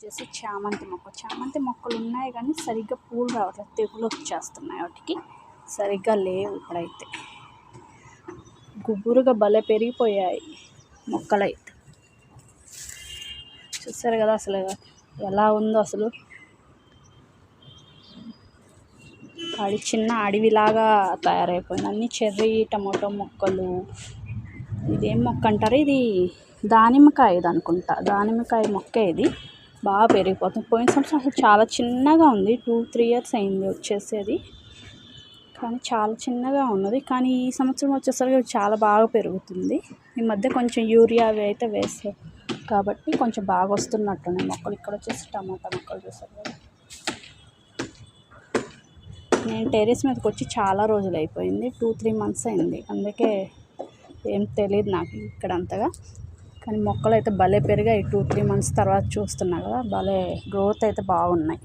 వచ్చేసి చామంతి మొక్క. చామంతి మొక్కలు ఉన్నాయి కానీ సరిగ్గా పూలు రావట్లేదు తెగులు వచ్చేస్తున్నాయి వాటికి. సరిగ్గా లేవు ఇప్పుడైతే. గుబురుగా భలే పెరిగిపోయాయి మొక్కలైతే చూసారు కదా అసలు ఎలా ఉందో అసలు. అడి చిన్న అడవిలాగా తయారైపోయింది. అన్ని చెర్రీ టమాటో మొక్కలు. ఇదేం మొక్క అంటారు? ఇది దానిమ్మకాయ ఇది అనుకుంటా. దానిమ్మకాయ మొక్క ఇది. బాగా పెరిగిపోతుంది. పోయిన సంవత్సరం అసలు చాలా చిన్నగా ఉంది. టూ త్రీ ఇయర్స్ అయింది వచ్చేసి అది కానీ చాలా చిన్నగా ఉన్నది. కానీ ఈ సంవత్సరం వచ్చేసరికి చాలా బాగా పెరుగుతుంది. ఈ మధ్య కొంచెం యూరియా అవి అయితే వేస్తారు. కాబట్టి కొంచెం బాగా వస్తున్నట్టున్నాయి మొక్కలు. ఇక్కడ వచ్చేసి టమాటా మొక్కలు చూసారు కదా. నేను టెర్రస్ మీదకి వచ్చి చాలా రోజులు అయిపోయింది. టూ త్రీ మంత్స్ అయింది. అందుకే ఏం తెలియదు నాకు ఇక్కడ అంతగా. కానీ మొక్కలు అయితే భలే పెరిగాయి. టూ త్రీ మంత్స్ తర్వాత చూస్తున్నా కదా భలే గ్రోత్ అయితే బాగున్నాయి.